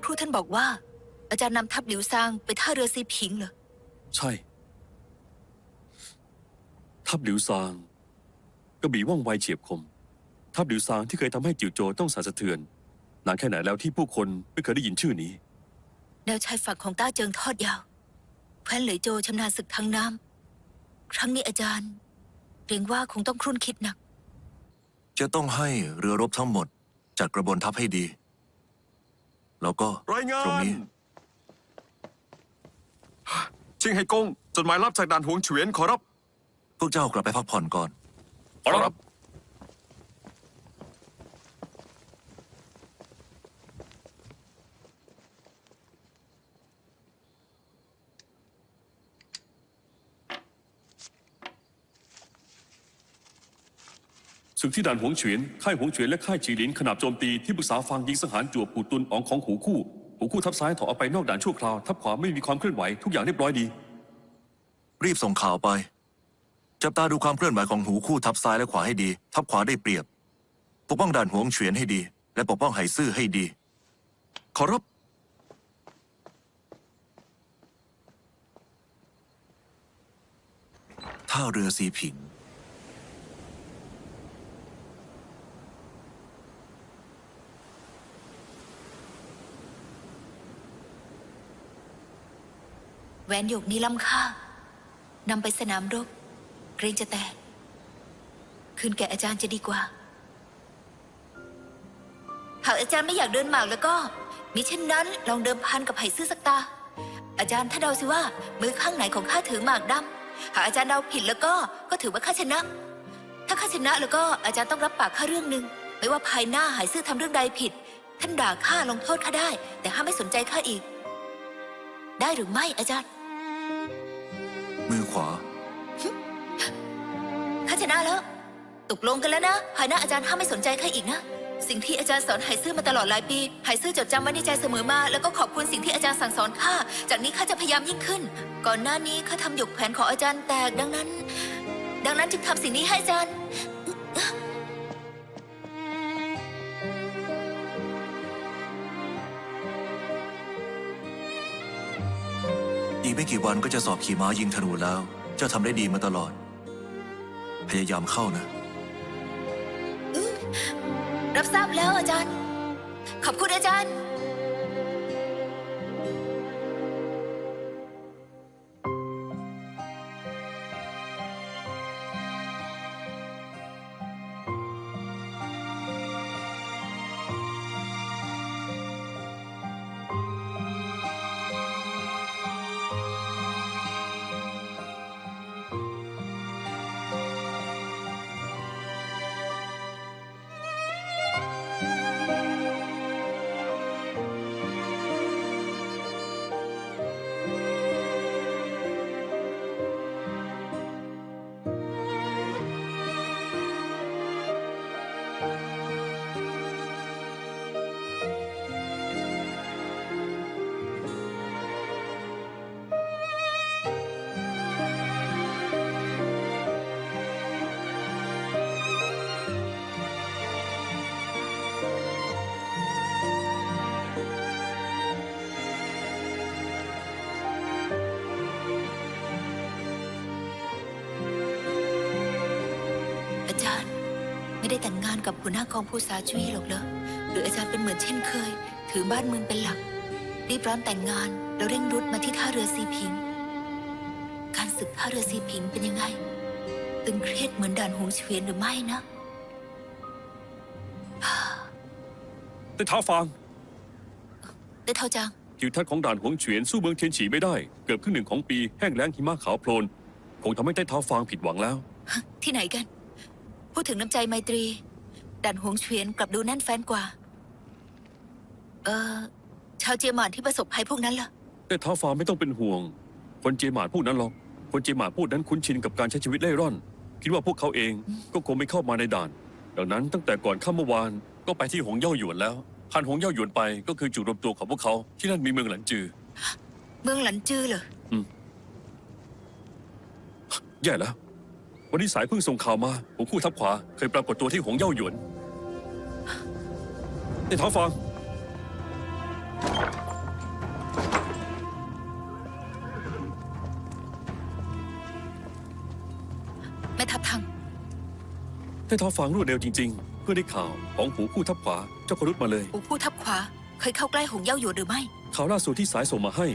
กครู่ท่านบอกว่า อาจารย์นำทัพหลิวซางไปท่าเรือซีผิงเหรอ ใช่ ทัพหลิวซางกระบี่ว่องไวเฉียบคม ทัพหลิวซางที่เคยทำให้จิ๋วโจวต้องสั่นสะเทือนนานแค่ไหนแล้วที่ผู้คนไม่เคยได้ยินชื่อนี้ แนวชายฝั่งของต้าเจิงทอดยาวแคว้นเหลยโจชำนาญศึกทางน้ำครั้งนี้อาจารย์เกรงว่าคงต้องครุ่นคิดหนัก จะต้องให้เรือรบทั้งหมด จัดกระบวนทัพให้ดี แล้วก็รายงาตรงนนี้ ชิงไห่กง จดหมายรับจากด่านหวงเฉวียนขอรับ พวกเจ้ากลับไปพักผ่อนก่อน ขอรับ ศึกที่ด่านหวงเฉียนค่ายหวงเฉียนและค่ายจีหลินขนาบโจมตีที่ปรึกษาฟังยิงสังหารจั่วปูตุนอองของหูคู่หูคู่ทับซ้ายถอยออกไปนอกด่านชั่วคราวทับขวาไม่มีความเคลื่อนไหวทุกอย่างเรียบร้อยดี รีบส่งข่าวไป จับตาดูความเคลื่อนไหวของหูคู่ทับซ้ายและขวาให้ดี ทับขวาได้เปรียบ ปกป้องด่านหวงเฉียนให้ดี และปกป้องไหซื่อให้ดี ขอรับท่าเรือสีผิง แหวนหยกนี้ล้ำค่านำไปสนามรบ เกรงจะแตก คืนแก่อาจารย์จะดีกว่า หากอาจารย์ไม่อยากเดินหมากแล้วก็มิเช่นนั้นลองเดิมพันกับไผ่ซื่อสักตา อาจารย์ถ้าเดาสิว่า มือข้างไหนของข้าถือหมากดำหากอาจารย์เดาผิดแล้วก็ก็ถือว่าข้าชนะ ถ้าข้าชนะแล้วก็อาจารย์ต้องรับปากข้าเรื่องหนึ่งไม่ว่าภายหน้าหายซื่อทำเรื่องใดผิด ท่านด่าข้าลงโทษข้าได้ แต่ห้ามไม่สนใจข้าอีก ได้หรือไม่อาจารย์ มือขวา ข้าชนะแล้ว ตกลงกันแล้วนะภายหน้าอาจารย์ห้ามไม่สนใจข้าอีกนะ สิ่งที่อาจารย์สอนไหซื่อมาตลอดหลายปีไหซื่อจดจำไว้ในใจเสมอมา แล้วก็ขอบคุณสิ่งที่อาจารย์สั่งสอนข้า จากนี้ข้าจะพยายามยิ่งขึ้น ก่อนหน้านี้ข้าทำหยกแผนของอาจารย์แตกดังนั้น ดังนั้นจึงทำสิ่งนี้ให้อาจารย์ อีกไม่กี่วันก็จะสอบขี่ม้ายิงธนูแล้ว เจ้าทำได้ดีมาตลอด พยายามเข้านะ รับทราบแล้วอาจารย์ ขอบคุณอาจารย์ Música อาจารย์ ไม่ได้แต่งงานกับหัวหน้ากองผู้สาจุ้ยหรอกเหรอหรืออาจารย์เป็นเหมือนเช่นเคย ถือบ้านเมืองเป็นหลัก รีบร้อนแต่งงานแล้วเร่งรุดมาที่ท่าเรือซีพิง การศึกท่าเรือซีพิงเป็นยังไง ตึงเครียดเหมือนด่านหงเฉวียนหรือไม่นะแต่ท้าฟางได้เท่าจังทิวทัศน์ของด่านหวงเฉวียนสู้เมืองเทียนฉีไม่ได้ เกือบครึ่งหนึ่งของปีแห้งแล้งหิมะขาวโพลนคงทำให้ใต้เท้าฟางผิดหวังแล้ว ที่ไหนกัน พูดถึงน้ำใจไมตรีด่านหงเฉวียนกลับดูแน่นแฟ้นกว่า เออชาวเจียหมานที่ประสบภัยพวกนั้นล่ะ แต่ท้าฟางไม่ต้องเป็นห่วง คนเจยหมาดพวกนั้นหรอก คนเจยหมาดพวกนั้นคุ้นชินกับการใช้ชีวิตเล่ร่อน คิดว่าพวกเขาเองก็คงไม่เข้ามาในด่าน ดังนั้นตั้งแต่ก่อนค่ำเมื่อวานก็ไปที่หงเย่าหยวนแล้วผ่านหงเย่าหยวนไปก็คือจุดรวมตัวของพวกเขาที่นั่นมีเมืองหลันจือ เมืองหลันจือเหรอ แย่แล้ว วันนี้สายเพิ่งส่งข่าวมาหัวคู่ทัพขวา เคยปรากฏตัวที่หงเย่าหยวนในท้าฟางแม่ทัพทังให้ท้อฟังรวดเร็วจริง ๆ เพื่อได้ข่าวของหูคู่ทับขวาเจ้าพรุษมาเลย อูผู้ทัพขวา เคยเข้าใกล้หงเย่าอยู่หรือไม่ ข่าวล่าสุดที่สายส่งมาให้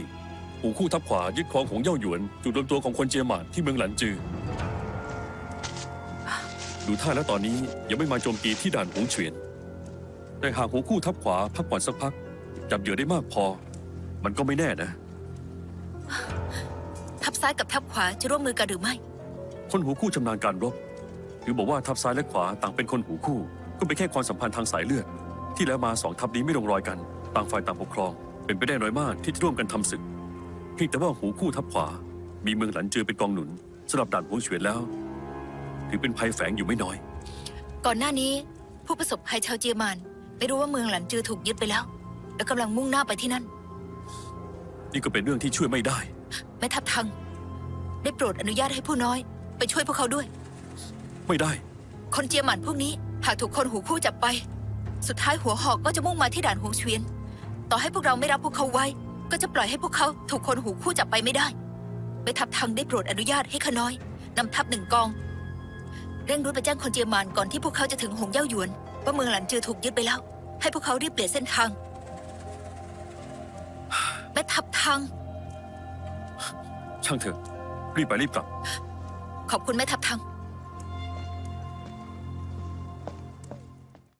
หูคู่ทับขวายึดครองของเย่าหยวนจุดรวมตัวของคนเจียหมานที่เมืองหลันจือ ดูท่าแล้วตอนนี้ยังไม่มาโจมตีที่ด่านหงเฉวียน แต่หากหูคู่ทับขวาพักผ่อนสักพัก จับเหยื่อได้มากพอ มันก็ไม่แน่นะ ทัพซ้ายกับทัพขวาจะร่วมมือกันหรือไม่ คนหูคู่ชำนาญการรบหรือบอกว่าทัพซ้ายและขวาต่างเป็นคนหูคู่ ก็เป็นแค่ความสัมพันธ์ทางสายเลือด ที่แล้วมาสองทัพนี้ไม่ลงรอยกัน ต่างฝ่ายต่างปกครอง เป็นไปได้น้อยมากที่จะร่วมกันทำศึกเพียงแต่ว่าหูคู่ทัพขวา มีเมืองหลันเจือเป็นกองหนุนสำหรับด่านหวงเฉวียนแล้ว ถือเป็นภัยแฝงอยู่ไม่น้อย ก่อนหน้านี้ ผู้ประสบภัยชาวเจียมานไม่รู้ว่าเมืองหลันจือถูกยึดไปแล้ว และกำลังมุ่งหน้าไปที่นั่น นี่ก็เป็นเรื่องที่ช่วยไม่ได้ แม่ทัพทัง ได้โปรดอนุญาตให้ผู้น้อย ไปช่วยพวกเขาด้วย ไม่ได้ คนเจียหมันพวกนี้หากถูกคนหูคู่จับไป สุดท้ายหัวหอกก็จะมุ่งมาที่ด่านหงเฉวียน ต่อให้พวกเราไม่รับพวกเขาไว้ ก็จะปล่อยให้พวกเขาถูกคนหูคู่จับไปไม่ได้ แม่ทัพทังได้โปรดอนุญาตให้ข้าน้อยนำทัพหนึ่งกอง เร่งรุดไปแจ้งคนเจียหมานก่อนที่พวกเขาจะถึงหงเย่าหยวน ว่าเมืองหลันจือถูกยึดไปแล้ว ให้พวกเขารีบเปลี่ยนเส้นทาง แม่ทัพทังช่างเถอะรีบไปรีบกลับ ขอบคุณแม่ทัพ